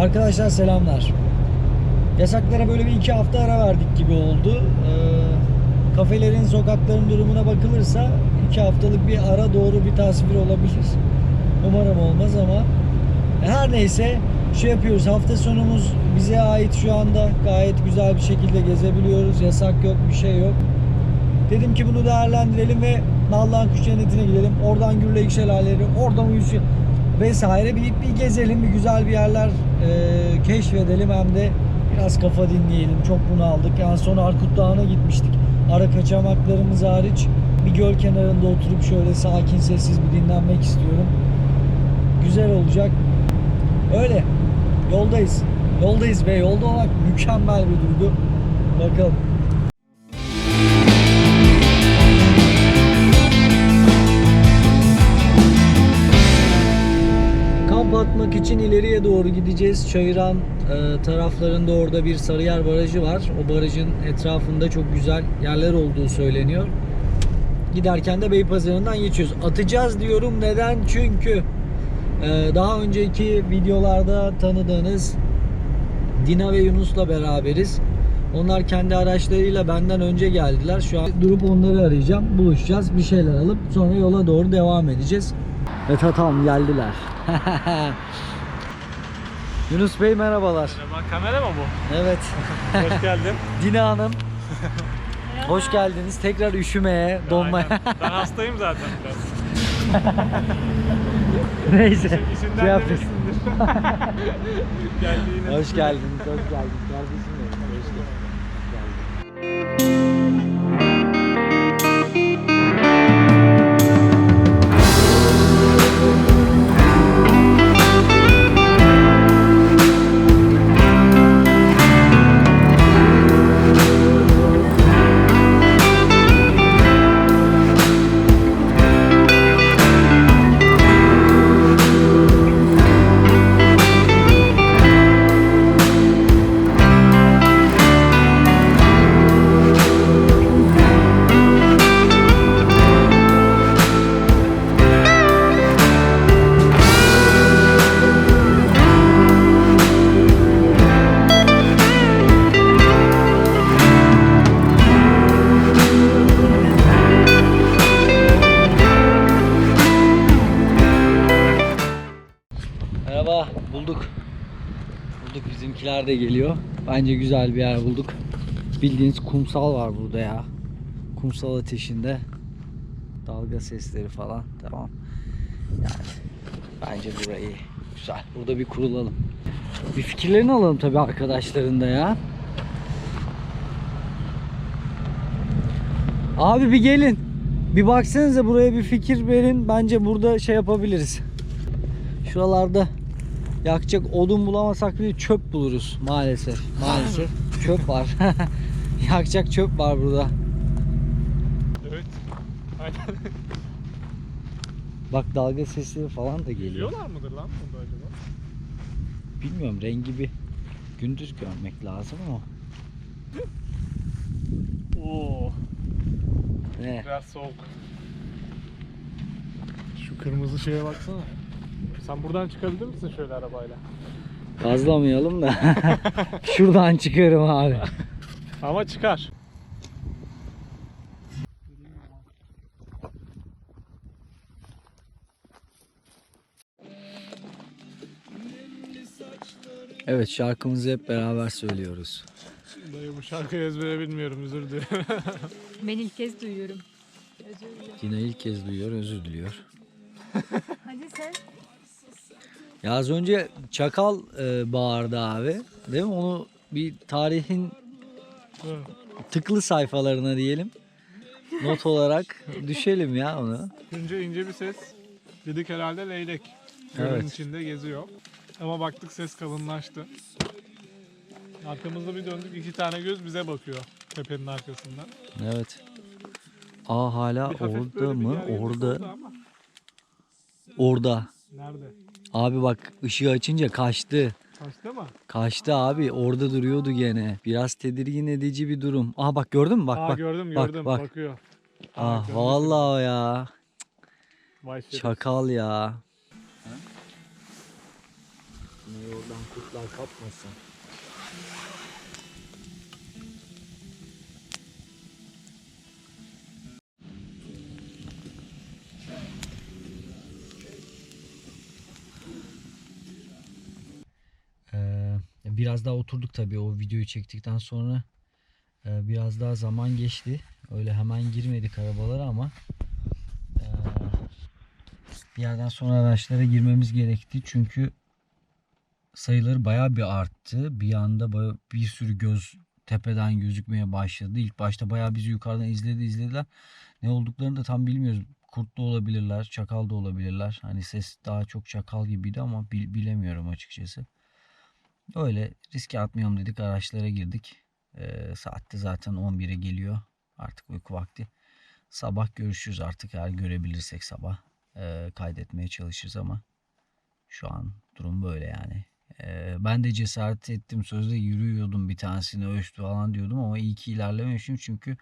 Arkadaşlar selamlar. Yasaklara böyle bir iki hafta ara verdik gibi oldu. Ee, kafelerin, sokakların durumuna bakılırsa iki haftalık bir ara doğru bir tasvir olabilir. Umarım olmaz ama her neyse şey yapıyoruz. Hafta sonumuz bize ait şu anda. Gayet güzel bir şekilde gezebiliyoruz. Yasak yok, bir şey yok. Dedim ki bunu değerlendirelim ve Nallıhan Kuş Cenneti'ne gidelim. Oradan Gürlek Şelaleleri, oradan Uyuşu vesaire bir, bir gezelim. Bir güzel bir yerler e, keşfedelim. Hem de biraz kafa dinleyelim. Çok bunu aldık. Yani sonra Arkut Dağı'na gitmiştik. Ara kaçamaklarımız hariç bir göl kenarında oturup şöyle sakin sessiz bir dinlenmek istiyorum. Güzel olacak. Öyle. Yoldayız. Yoldayız ve yolda olmak mükemmel bir duygu. Bakalım. İçin ileriye doğru gideceğiz. Çayıran e, taraflarında orada bir Sarıyer Barajı var. O barajın etrafında çok güzel yerler olduğu söyleniyor. Giderken de Beypazarı'ndan geçiyoruz. Atacağız diyorum. Neden? Çünkü e, daha önceki videolarda tanıdığınız Dina ve Yunus'la beraberiz. Onlar kendi araçlarıyla benden önce geldiler. Şu an durup onları arayacağım. Buluşacağız. Bir şeyler alıp sonra yola doğru devam edeceğiz. Evet tamam geldiler. Yunus Bey merhabalar. Merhaba, kamera mı bu? Evet. Hoş geldin. Dina Hanım. Hoş geldiniz. Tekrar üşümeye, donmaya. Aynen. Ben hastayım zaten biraz. Neyse. İşinden Şey demişsindir. Geldiğiniz Hoş geldiniz. Hoş geldiniz. Kardeşim Bizimkiler de geliyor. Bence güzel bir yer bulduk. Bildiğiniz kumsal var burada ya. Kumsal ateşinde. Dalga sesleri falan. Tamam. Yani bence burayı güzel. Burada bir kurulalım. Bir fikirlerini alalım tabii arkadaşların da ya. Abi bir gelin. Bir baksanıza buraya bir fikir verin. Bence burada şey yapabiliriz. Şuralarda yakacak odun bulamasak bile çöp buluruz maalesef. Maalesef çöp var. yakacak çöp var burada. Evet. Aynen. Bak dalga sesleri falan da geliyor. Geliyorlar mıdır lan burada acaba? Bilmiyorum rengi bir gündüz görmek lazım ama. Oo, Ne? biraz soğuk. Şu kırmızı şeye baksana. Sen buradan çıkabilir misin şöyle arabayla? Gazlamayalım da. Şuradan çıkarım abi. Ama çıkar. Evet şarkımızı hep beraber söylüyoruz. Dayı bu şarkıyı ezbere bilmiyorum özür dilerim. Ben ilk kez duyuyorum. Özür dilerim. Yine ilk kez duyuyor özür diliyor. Hadi sen. Ya az önce Çakal e, bağırdı abi. Değil mi? Onu bir tarihin tıklı sayfalarına diyelim. Not olarak düşelim ya onu. Önce ince bir ses. Dedik herhalde leylek. Gölün Evet. içinde geziyor. Ama baktık ses kalınlaştı. Arkamızda bir döndük iki tane göz bize bakıyor tepenin arkasından. Evet. Aa hala Bir orada mı? Orada. Orada. Nerede? Abi bak ışığı açınca kaçtı. Kaçtı mı? Kaçtı abi. Orada duruyordu gene. Biraz tedirgin edici bir durum. Aha bak gördün mü? Bak Aa, bak. gördüm bak, gördüm bak. bakıyor. Ah gördüm. vallahi ya. Vay. Çakal ya. Ne oradan kurtlar kapmasın. Biraz daha oturduk tabii o videoyu çektikten sonra e, biraz daha zaman geçti. Öyle hemen girmedik arabalara ama e, bir yerden sonra araçlara girmemiz gerekti. Çünkü sayıları bayağı bir arttı. Bir anda bir sürü göz tepeden gözükmeye başladı. İlk başta bayağı bizi yukarıdan izledi izlediler. Ne olduklarını da tam bilmiyoruz. Kurt da olabilirler, çakal da olabilirler. Hani ses daha çok çakal gibiydi ama bil- bilemiyorum açıkçası. Öyle riske atmayalım dedik araçlara girdik. Ee, saatte zaten 11'e geliyor. Artık uyku vakti. Sabah görüşürüz artık eğer görebilirsek sabah. Ee, kaydetmeye çalışırız ama şu an durum böyle yani. Ee, ben de cesaret ettim sözde yürüyordum bir tanesini ölçtü falan diyordum ama iyi ki ilerlememişim çünkü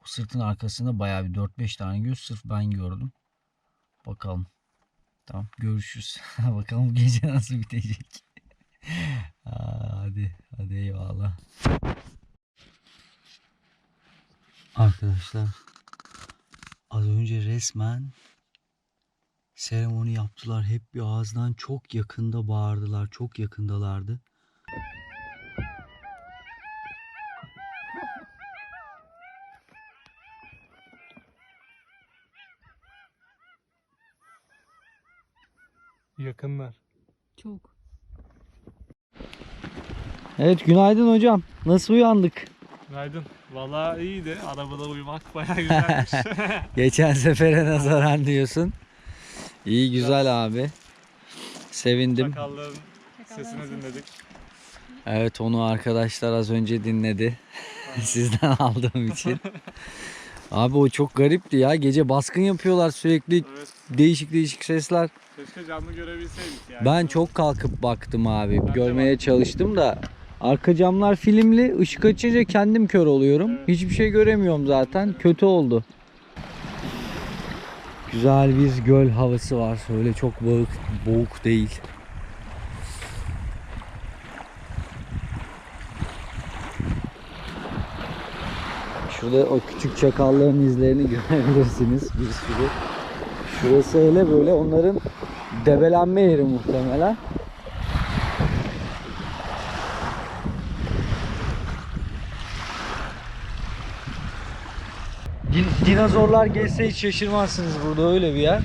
o sırtın arkasında bayağı bir 4-5 tane göz sırf ben gördüm. Bakalım. Tamam görüşürüz. Bakalım gece nasıl bitecek. Aa, hadi hadi eyvallah. Arkadaşlar az önce resmen seremoni yaptılar. Hep bir ağızdan çok yakında bağırdılar. Çok yakındalardı. Yakınlar. Çok. Evet günaydın hocam. Nasıl uyandık? Günaydın. Vallahi iyiydi. Arabada uyumak bayağı güzelmiş. Geçen sefere nazaran diyorsun. İyi güzel abi. Sevindim. Çakalların sesini dinledik. Evet onu arkadaşlar az önce dinledi. Sizden aldığım için. Abi o çok garipti ya. Gece baskın yapıyorlar sürekli. Evet. Değişik değişik sesler. Keşke canlı görebilseydik yani. Ben çok kalkıp baktım abi. Ben Görmeye çalıştım da. Arka camlar filmli. ışık açınca kendim kör oluyorum. Hiçbir şey göremiyorum zaten. Kötü oldu. Güzel bir göl havası var. Öyle çok boğuk, boğuk değil. Şurada o küçük çakalların izlerini görebilirsiniz bir sürü. Şurası hele böyle onların debelenme yeri muhtemelen. Dinozorlar gelse hiç şaşırmazsınız burada öyle bir yer.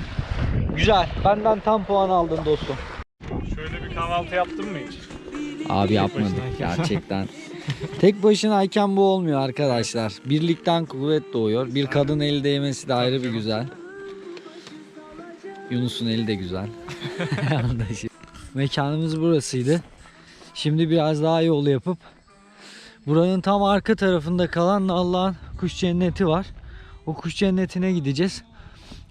Güzel. Benden tam puan aldın dostum. Şöyle bir kahvaltı yaptın mı hiç? Abi yapmadık gerçekten. Tek başınayken bu olmuyor arkadaşlar. Birlikten kuvvet doğuyor. Bir kadın eli değmesi de ayrı bir güzel. Yunus'un eli de güzel. Mekanımız burasıydı. Şimdi biraz daha yol yapıp buranın tam arka tarafında kalan Allah'ın kuş cenneti var. O kuş cennetine gideceğiz.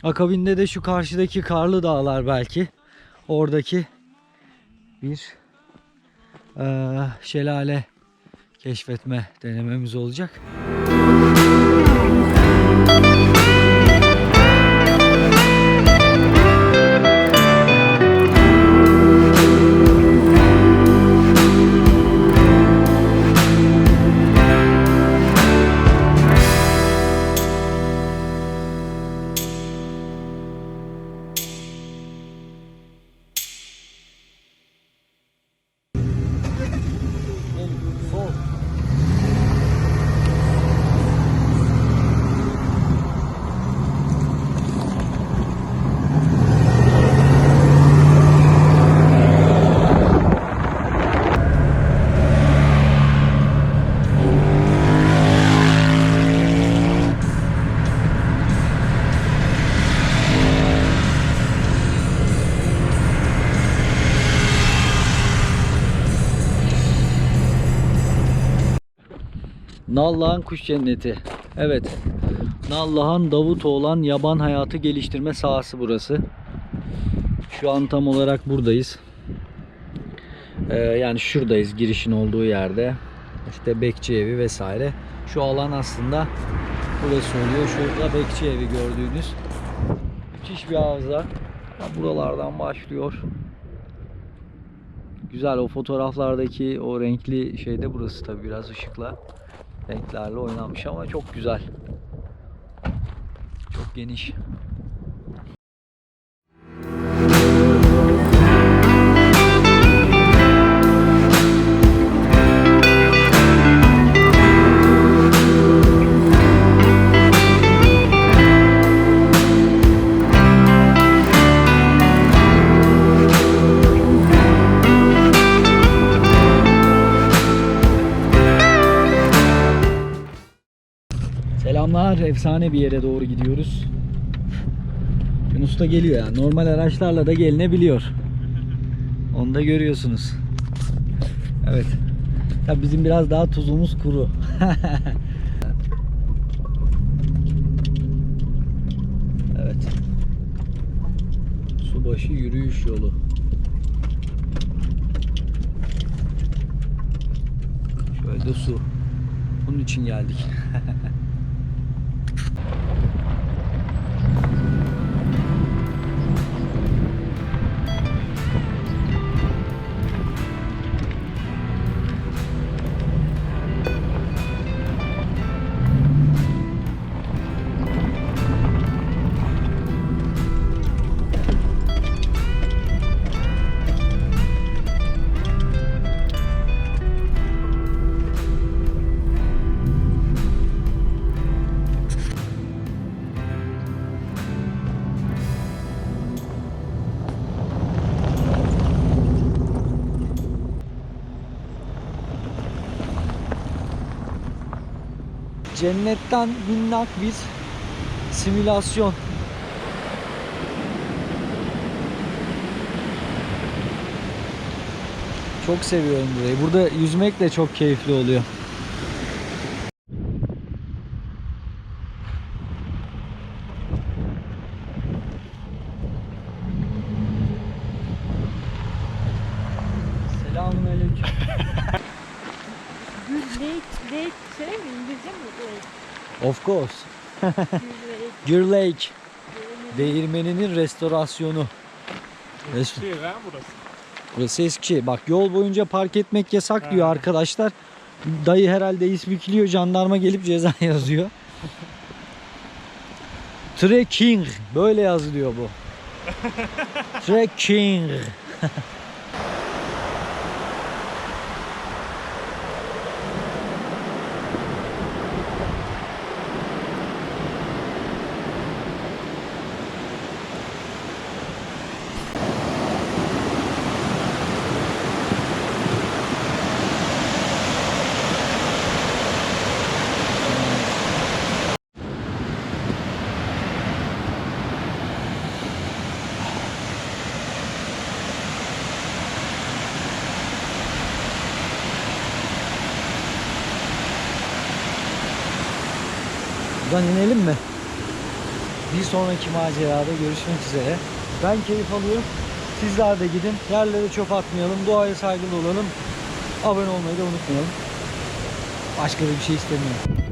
Akabinde de şu karşıdaki karlı dağlar belki. Oradaki bir eee, şelale keşfetme denememiz olacak. Nallıhan Kuş Cenneti. Evet. Nallıhan Davutoğlan Yaban Hayatı Geliştirme Sahası burası. Şu an tam olarak buradayız. Ee, yani şuradayız girişin olduğu yerde. İşte bekçi evi vesaire. Şu alan aslında burası oluyor. Şurada bekçi evi gördüğünüz. Müthiş bir havza. Buralardan başlıyor. Güzel o fotoğraflardaki o renkli şeyde burası tabi biraz ışıkla renklerle oynanmış ama çok güzel. Çok geniş. Selamlar. Efsane bir yere doğru gidiyoruz. Yunus da geliyor yani. Normal araçlarla da gelinebiliyor. Onu da görüyorsunuz. Evet. Tabii bizim biraz daha tuzumuz kuru. evet. Subaşı yürüyüş yolu. Şöyle de su. Bunun için geldik. Cennetten minnak bir simülasyon. Çok seviyorum burayı. Burada yüzmek de çok keyifli oluyor. Selamünaleyküm. Gürlek, lek şey mi? Of course. Gür Lake. Değirmeninin restorasyonu. Rest- Şey ha burası. Burası eski. Bak yol boyunca park etmek yasak diyor Ha. arkadaşlar. Dayı herhalde ispikliyor. Jandarma gelip ceza yazıyor. Trekking. Böyle yazılıyor bu. Trekking. Buradan inelim mi? Bir sonraki macerada görüşmek üzere. Ben keyif alıyorum. Sizler de gidin. Yerlere çöp atmayalım. Doğaya saygılı olalım. Abone olmayı da unutmayalım. Başka da bir şey istemiyorum.